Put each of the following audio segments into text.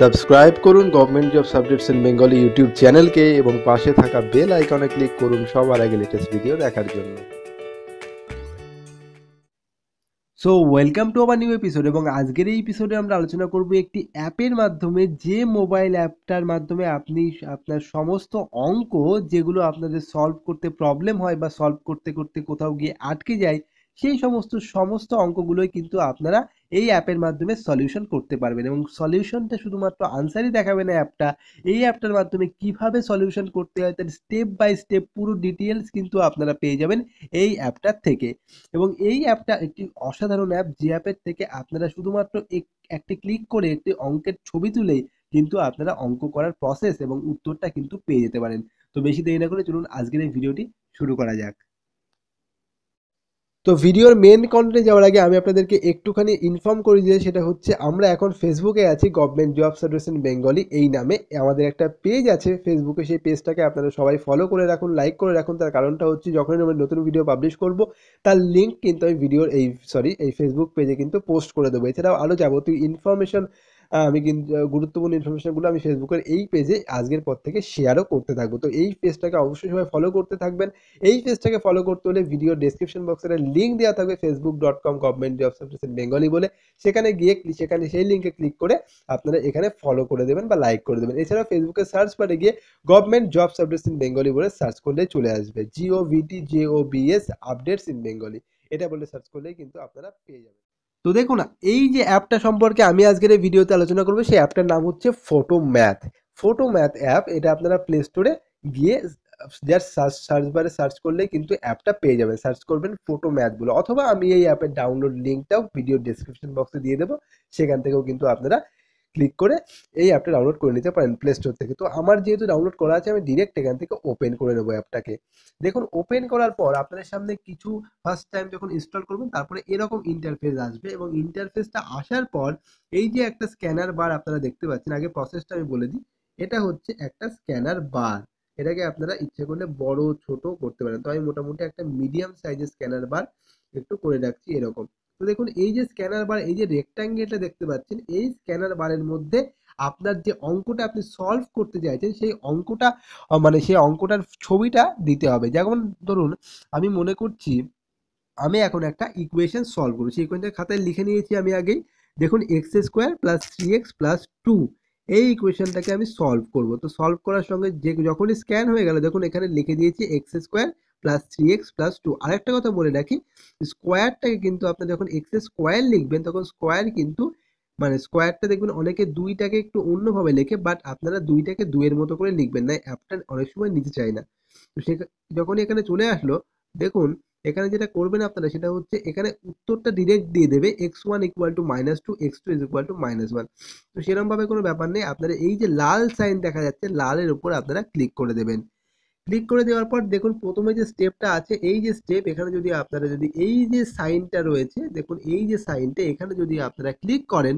Subscribe করুন government job subjects in Bengali YouTube চ্যানেলকে এবং পাশে থাকা বেল আইকনে ক্লিক করুন সবার আগে লেটেস্ট ভিডিও দেখার জন্য। সো ওয়েলকাম টু আবার নিউ এপিসোড এবং আজকের এই এপিসোডে আমরা আলোচনা করব একটি অ্যাপের মাধ্যমে যে মোবাইল অ্যাপটার মাধ্যমে আপনি আপনার সমস্ত অঙ্ক যেগুলো আপনাদের সলভ করতে প্রবলেম হয় বা সলভ করতে করতে কোথাও গিয়ে আটকে যায় সেই সমস্ত সমস্ত অঙ্কগুলোই কিন্তু আপনারা এই অ্যাপের মাধ্যমে সলিউশন করতে পারবেন এবং সলিউশনটা শুধুমাত্র আনসারই দেখাবে না অ্যাপটা। এই অ্যাপটার মাধ্যমে কীভাবে সলিউশন করতে হয়, তার স্টেপ বাই স্টেপ পুরো ডিটেলস কিন্তু আপনারা পেয়ে যাবেন এই অ্যাপটার থেকে। এবং এই অ্যাপটা একটি অসাধারণ অ্যাপ, যে অ্যাপের থেকে আপনারা শুধুমাত্র একটি ক্লিক করে একটি অঙ্কের ছবি তুলেই কিন্তু আপনারা অঙ্ক করার প্রসেস এবং উত্তরটা কিন্তু পেয়ে যেতে পারেন। তো বেশি দেরি না করে চলুন আজকের এই ভিডিওটি শুরু করা যাক। তো ভিডিওর মেন কন্টেন্টে যাওয়ার আগে আমি আপনাদেরকে একটুখানি ইনফর্ম করি যে সেটা হচ্ছে আমরা এখন ফেসবুকে আছি গভর্নমেন্ট জব সার্ভিস বেঙ্গলি এই নামে। আমাদের একটা পেজ আছে ফেসবুকে সেই পেজটাকে আপনারা সবাই ফলো করে রাখুন লাইক করে রাখুন। তার কারণটা হচ্ছে যখনই আমরা নতুন ভিডিও পাবলিশ করব, তার লিঙ্ক কিন্তু আমি ভিডিওর এই সরি এই ফেসবুক পেজে কিন্তু পোস্ট করে দেবো। এছাড়াও আরও যাবতীয় ইনফরমেশন আমি কিন্তু গুরুত্বপূর্ণ ইনফরমেশনগুলো আমি ফেসবুকের এই পেজে আজকের পর থেকে শেয়ারও করতে থাকব। তো এই পেজটাকে অবশ্যই সবাই ফলো করতে থাকবেন। এই পেজটাকে ফলো করতে হলে ভিডিও ডেসক্রিপশন বক্সের লিঙ্ক দেওয়া থাকবে Facebook dot com government job service Bengali বলে। সেখানে গিয়ে সেখানে সেই লিঙ্কে ক্লিক করে আপনারা এখানে ফলো করে দেবেন বা লাইক করে দেবেন। এছাড়াও ফেসবুকে সার্চ বারে গিয়ে government job service in Bengali বলে সার্চ করলে চলে আসবে। G O V T J O B S updates in Bengali এটা বলে সার্চ করলেই কিন্তু আপনারা পেয়ে যাবেন। তো দেখুন, এই যে অ্যাপটা সম্পর্কে আমি আজকের এই ভিডিওতে আলোচনা করব, সেই অ্যাপটার নাম হচ্ছে photo math photo math app, এটা আপনারা প্লে স্টোরে গিয়ে জাস্ট সার্চ সার্চ বারে সার্চ করলে কিন্তু অ্যাপটা পেয়ে যাবেন। সার্চ করবেন ফটো ম্যাথগুলো অথবা আমি এই অ্যাপের ডাউনলোড লিঙ্কটাও ভিডিও ডিসক্রিপশন বক্সে দিয়ে দেবো। সেখান থেকেও কিন্তু আপনারা ক্লিক করে এই অ্যাপটা ডাউনলোড করে নিতে পারেন প্লে স্টোর থেকে। তো আমার যেহেতু ডাউনলোড করা আছে, আমি ডিরেক্ট এখান থেকে ওপেন করে নেব অ্যাপটাকে দেখুন ওপেন করার পর আপনাদের সামনে কিছু ফার্স্ট টাইম যখন ইনস্টল করবেন, তারপরে এরকম ইন্টারফেস আসবে এবং ইন্টারফেসটা আসার পর এই যে একটা স্ক্যানার বার আপনারা দেখতে পাচ্ছেন, আগে প্রসেসটা আমি বলে দিই, এটা হচ্ছে একটা স্ক্যানার বার এটাকে আপনারা ইচ্ছে করলে বড়, ছোট করতে পারেন। তো আমি মোটামুটি একটা মিডিয়াম সাইজের স্ক্যানার বার একটু করে রাখছি এরকম। তো দেখুন, এই যে স্ক্যানার বার এই যে রেক্টাঙ্গেলটা দেখতে পাচ্ছেন, এই স্ক্যানার বারের মধ্যে আপনার যে অঙ্কটা আপনি সলভ করতে চাইছেন, সেই অঙ্কটা মানে সেই অঙ্কটার ছবিটা দিতে হবে। যেমন ধরুন, আমি মনে করছি, আমি এখন একটা ইকুয়েশন সলভ করব। সেই ইকুয়েশনটা খাতায় লিখে নিয়েছি আমি আগেই। দেখুন X square plus three X plus two এই ইকুয়েশনটাকে আমি সলভ করব। তো সলভ করার সঙ্গে যে যখনই স্ক্যান হয়ে গেল, দেখুন, এখানে লিখে দিয়েছি X square plus three X plus two আরেকটা কথা বলে রাখি স্কোয়ারটাকে কিন্তু আপনার যখন এক্স স্কোয়ার লিখবেন, তখন স্কোয়ার কিন্তু মানে স্কোয়ারটা দেখবেন অনেকে দুইটাকে একটু অন্যভাবে লেখে বাট আপনারা দুইটাকে দুইয়ের মতো করে লিখবেন না অ্যাপটা অনেক সময় নিতে চায় না। তো সে যখনই এখানে চলে আসলো, দেখুন, এখানে যেটা করবেন আপনারা সেটা হচ্ছে এখানে উত্তরটা ডিরেক্ট দিয়ে দেবে X one equal to minus two X two is equal to minus one তো সেরকমভাবে কোনো ব্যাপার নেই, আপনারা এই যে লাল সাইন দেখা যাচ্ছে, লালের উপর আপনারা ক্লিক করে দেবেন। ক্লিক করে দেওয়ার পর দেখুন প্রথমে যে স্টেপটা আছে, এই যে স্টেপ এখানে যদি আপনারা যদি এই যে সাইনটা রয়েছে, দেখুন এই যে সাইনটা এখানে যদি আপনারা ক্লিক করেন,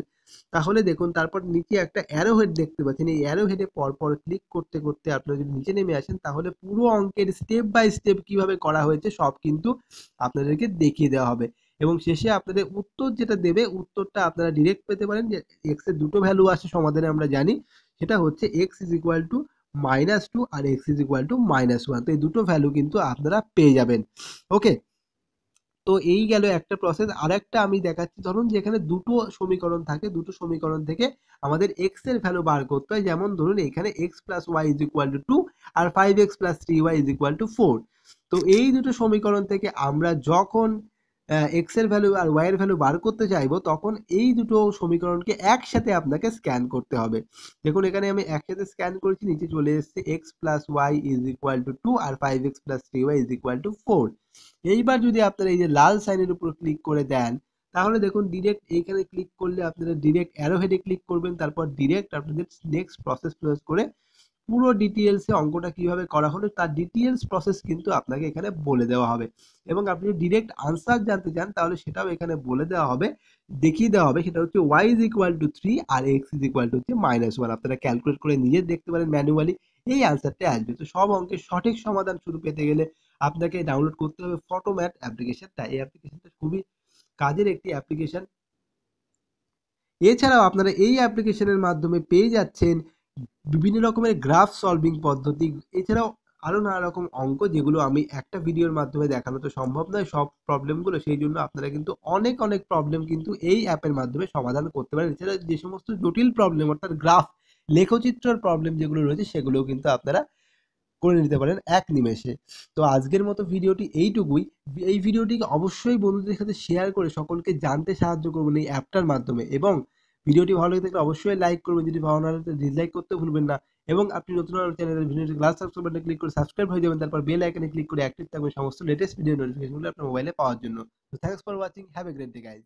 তাহলে দেখুন তারপর নিচে একটা অ্যারো হেড দেখতে পাচ্ছেন। এই অ্যারো হেডে পরপর ক্লিক করতে করতে আপনারা যদি নিচে নেমে আসেন, তাহলে পুরো অঙ্কের স্টেপ বাই স্টেপ কীভাবে করা হয়েছে সব কিন্তু আপনাদেরকে দেখিয়ে দেওয়া হবে। এবং শেষে আপনাদের উত্তর যেটা দেবে, উত্তরটা আপনারা ডিরেক্ট পেতে পারেন যে এক্সের দুটো ভ্যালু আছে সমাধানে আমরা জানি, সেটা হচ্ছে X is equal to minus two R X is equal to minus one তো এই দুটো ভ্যালু কিন্তু আপনারা পেয়ে যাবেন। ওকে তো এই গেল একটা প্রসেস আর একটা আমি দেখাচ্ছি। ধরুন যেখানে দুটো সমীকরণ থাকে, দুটো সমীকরণ থেকে আমাদের এক্সের ভ্যালু বার করতে হয়। যেমন ধরুন এখানে X plus Y is equal to two R five X plus three Y is equal to four তো এই দুটো সমীকরণ থেকে আমরা যখন এক্সের ভ্যালু আর ওয়াই এর ভ্যালু বার করতে চাইব, তখন এই দুটো সমীকরণকে একসাথে আপনাকে স্ক্যান করতে হবে। দেখুন, এখানে আমি একসাথে স্ক্যান করেছি, নিচে চলে এসেছে X plus Y is equal to two R five X plus three Y is equal to four এইবার যদি আপনারা এই যে লাল সাইনের উপর ক্লিক করে দেন, তাহলে দেখুন ডিরেক্ট এইখানে ক্লিক করলে আপনারা ডিরেক্ট অ্যারো হেডে ক্লিক করবেন, তারপর ডিরেক্ট আপনাদের নেক্সট প্রসেস প্রসেস করে পুরো ডিটেলসে অঙ্কটা কীভাবে করা হলো, তার ডিটেলস প্রসেস কিন্তু আপনাকে এখানে বলে দেওয়া হবে। এবং আপনি যদি ডিরেক্ট আনসার জানতে চান, তাহলে সেটাও এখানে বলে দেওয়া হবে, দেখিয়ে দেওয়া হবে। সেটা হচ্ছে Y is equal to three R x is equal to হচ্ছে মাইনাস ওয়ান আপনারা ক্যালকুলেট করে নিজে দেখতে পারেন ম্যানুয়ালি এই আনসারটা আসবে। তো সব অঙ্কের সঠিক সমাধান শুরু পেতে গেলে আপনাকে ডাউনলোড করতে হবে ফটোম্যাট অ্যাপ্লিকেশন অ্যাপ্লিকেশনটা এই অ্যাপ্লিকেশনটা খুবই কাজের একটি অ্যাপ্লিকেশন এছাড়াও আপনারা এই অ্যাপ্লিকেশনের মাধ্যমে পেয়ে যাচ্ছেন বিভিন্ন রকমের গ্রাফ সলভিং পদ্ধতি, এছাড়াও আরও নানা রকম অঙ্ক যেগুলো আমি একটা ভিডিওর মাধ্যমে দেখানো তো সম্ভব নয়, সব প্রবলেমগুলো সেই জন্য আপনারা কিন্তু অনেক অনেক প্রবলেম কিন্তু এই অ্যাপের মাধ্যমে সমাধান করতে পারেন। এছাড়া যে সমস্ত জটিল প্রবলেম অর্থাৎ গ্রাফ লেখচিত্রর প্রবলেম যেগুলো রয়েছে, সেগুলোও কিন্তু আপনারা করে নিতে পারেন এক নিমেষে। তো আজকের মতো ভিডিওটি এইটুকুই। এই ভিডিওটিকে অবশ্যই বন্ধুদের সাথে শেয়ার করে সকলকে জানতে সাহায্য করবেন এই অ্যাপটার মাধ্যমে। এবং ভিডিওটি ভালো লেগে থাকলে অবশ্যই লাইক করবেন। যদি ভালো না লাগে ডিসলাইক করতে ভুলবেন না। এবং আপনি নতুন চ্যানেলের ভিডিওটি ক্লাস সাবস্ক্রাইব বাটনে ক্লিক করে সাবস্ক্রাইব হয়ে যাবেন। তারপর বেল আইকনে ক্লিক করে অ্যাক্টিভ থাকবেন সমস্ত লেটেস্ট ভিডিও নোটিফিকেশনগুলো আপনার মোবাইলে পাওয়ার জন্য। Thanks for watching have a great day guys